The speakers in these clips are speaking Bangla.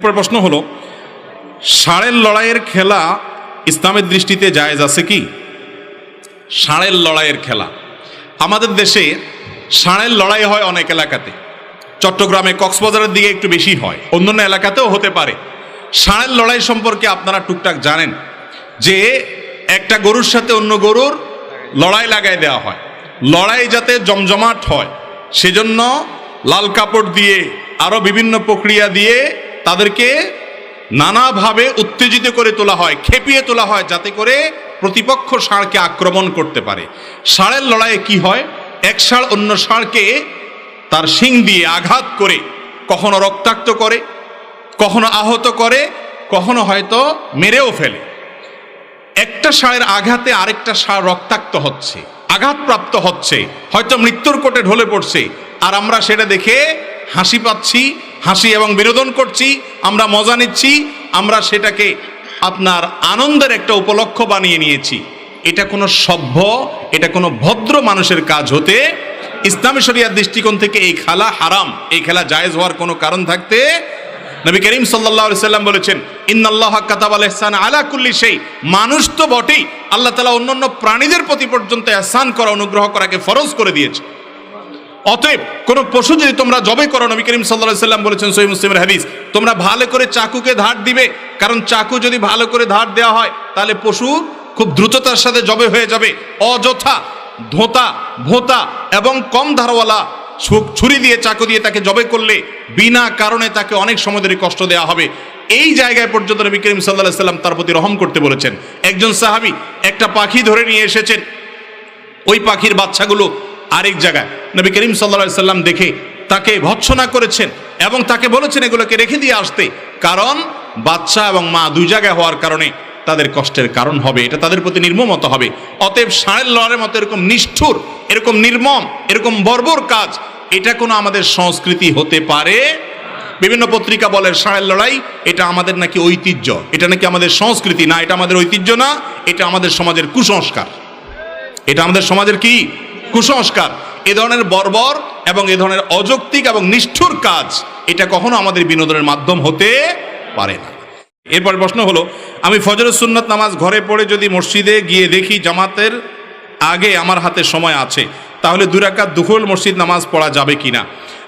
প্রশ্ন হলো, ষাঁড়ের লড়াইয়ের খেলা ইসলামের দৃষ্টিতে জায়েজ আছে কি? ষাঁড়ের লড়াইয়ের খেলা। আমাদের দেশে ষাঁড়ের লড়াই হয় অনেক এলাকাতে। চট্টগ্রামে কক্সবাজারের দিকে একটু বেশি হয়, অন্যান্য এলাকাতেও হতে পারে। ষাঁড়ের লড়াই সম্পর্কে আপনারা টুকটাক জানেন যে একটা গরুর সাথে অন্য গরুর লড়াই লাগাই দেওয়া হয়। লড়াই যাতে জমজমাট হয়, সেজন্য লাল কাপড় দিয়ে আরও বিভিন্ন প্রক্রিয়া দিয়ে তাদেরকে নানাভাবে উত্তেজিত করে তোলা হয়, খেপিয়ে তোলা হয়, যাতে করে প্রতিপক্ষ ষাঁড়কে আক্রমণ করতে পারে। ষাঁড়ের লড়াইয়ে কি হয়? এক ষাঁড় অন্য ষাঁড়কে তার শিং দিয়ে আঘাত করে কখনো রক্তাক্ত করে, কখনো আহত করে, কখনো হয়তো মেরেও ফেলে। একটা ষাঁড়ের আঘাতে আরেকটা ষাঁড় রক্তাক্ত হচ্ছে, আঘাতপ্রাপ্ত হচ্ছে, হয়তো মৃত্যুর কোটে ঢলে পড়ছে, আর আমরা সেটা দেখে হাসি পাচ্ছি হাসি এবং বিনোদন করছি, আমরা মজা নিচ্ছি, আমরা সেটাকে আপনার আনন্দের একটা উপলক্ষ বানিয়ে নিয়েছি। এটা কোনো সভ্য, এটা কোনো ভদ্র মানুষের কাজ হতে ইসলামী শরিয়ার দৃষ্টিকোণ থেকে এই খেলা হারাম, এই খেলা জায়েজ হওয়ার কোনো কারণ থাকতে নবী করিম আলাইহি সাল্লাম বলেছেন, ইন্নাল্লাহ কাতাবাল ইহসান আলা কুল্লি সেই মানুষ তো বটেই, আল্লাহ তাআলা অন্যান্য প্রাণীদের প্রতি পর্যন্ত ইহসান করা, অনুগ্রহ করাকে ফরজ করে দিয়েছে। অতএব কোন পশু যদি তোমরা জবে করো, নবী করিম সাল্লাম বলেছেন সহিহ মুসলিমের হাদিস, তোমরা ভালো করে চাকুকে ধার দিবে। কারণ চাকু যদি ভালো করে ধার দেওয়া হয়, তাহলে পশু খুব দ্রুততার সাথে জবে হয়ে যাবে। অযথা ধোঁতা, ভোঁতা এবং কম ধারওয়ালা ছুরি দিয়ে চাকু দিয়ে তাকে জবে করলে বিনা কারণে তাকে অনেক সময় ধরে কষ্ট দেওয়া হবে। এই জায়গায় পর্যন্ত নবী করিম সাল্লাহ সাল্লাম তার প্রতি রহম করতে বলেছেন। একজন সাহাবি একটা পাখি ধরে নিয়ে এসেছেন। ওই পাখির বাচ্চাগুলো আরেক জায়গায়। নবী করিম সাল্লা সাল্লাম দেখে তাকে ভৎসনা করেছেন এবং তাকে বলেছেন এগুলোকে রেখে দিয়ে আসতে। কারণ বাচ্চা এবং মা দুই জায়গায় হওয়ার কারণে তাদের কষ্টের কারণ হবে, এটা তাদের প্রতি নির্মমত হবে। অতএব ষাঁড়ের লড়াইয়ের মতো এরকম নিষ্ঠুর, এরকম নির্মম, এরকম বর্বর কাজ, এটা কোনো আমাদের সংস্কৃতি হতে পারে বিভিন্ন পত্রিকা বলে ষাঁড়ের লড়াই, এটা আমাদের নাকি ঐতিহ্য, এটা নাকি আমাদের সংস্কৃতি, না, এটা আমাদের ঐতিহ্য না, এটা আমাদের সমাজের কুসংস্কার। এটা আমাদের সমাজের কি? কুসংস্কার, এ ধরনের বর্বর এবং এ ধরনের অযৌক্তিক এবং নিষ্ঠুর কাজ, এটা কখনো আমাদের বিনোদনের মাধ্যম হতে পারে না। এরপর প্রশ্ন হলো, আমি ফজরের সুন্নত নামাজ ঘরে পড়ে যদি মসজিদে গিয়ে দেখি জামাতের আগে আমার হাতে সময় আছে, তাহলে দুরাকাত দুখল মসজিদ নামাজ পড়া যাবে কিনা?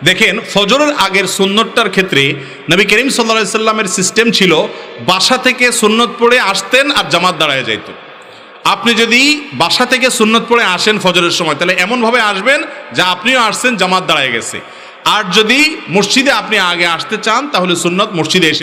দেখেন, ফজরের আগের সুন্নতটার ক্ষেত্রে নবী করিম সাল্লা সাল্লামের সিস্টেম ছিল, বাসা থেকে সুন্নত পড়ে আসতেন আর জামাত দাঁড়ায় যাইত। আপনি যদি বাসা থেকে সুন্নত পড়ে আসেন ফজরের সময়, তাহলে এমনভাবে আসবেন যা আপনিও আসছেন, জামাত দাঁড়ায় গেছে। আর যদি মসজিদে আপনি আগে আসতে চান, তাহলে সুন্নত মসজিদে এসে